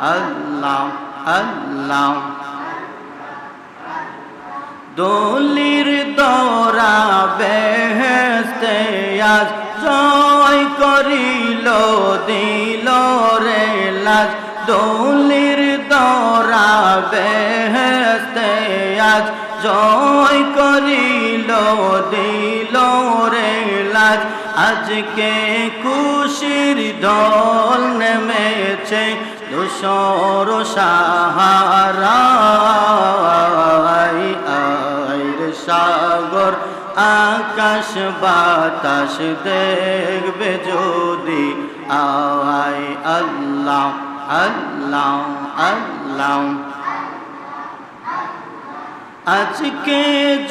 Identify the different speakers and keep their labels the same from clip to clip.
Speaker 1: আল্লাহ আল্লাহ। দলির দরা বেহেস্তে আজ জয় করিল, দিল রে লাজ। দলির দরা বেহেস্তে আজ জয় করিল, দিল রে লাজ। আজকে খুশির ঢল নেমেছে আইর সাগর, আকাশ বাতাস দেখবে যদি আয় আল্লাহ আল্লাহ আল্লাহ। আজকে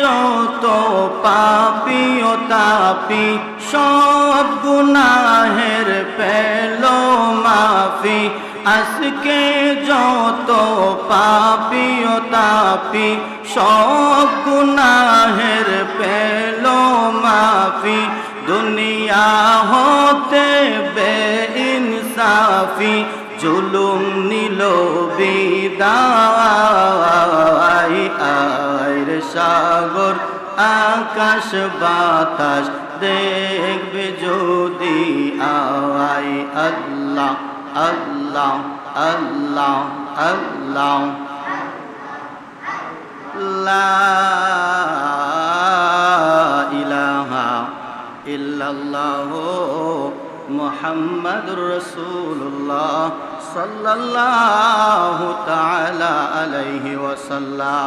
Speaker 1: যত পাপি ও তাপি, সব গুনাহের পেল মাফি। আজকে যত পাপি ও তাপি, সব গুনাহের পেল মাফি। দুনিয়া হতে বে ইনসাফি জুলুম নিল বিদায়। আয়ের সাগর, আকাশ, বাতাস, দেখবে যদি আয় আল্লাহ আল্লাহ। الله الله الله. لا إله إلا الله محمد رسول الله صلى الله تعالى عليه وسلم.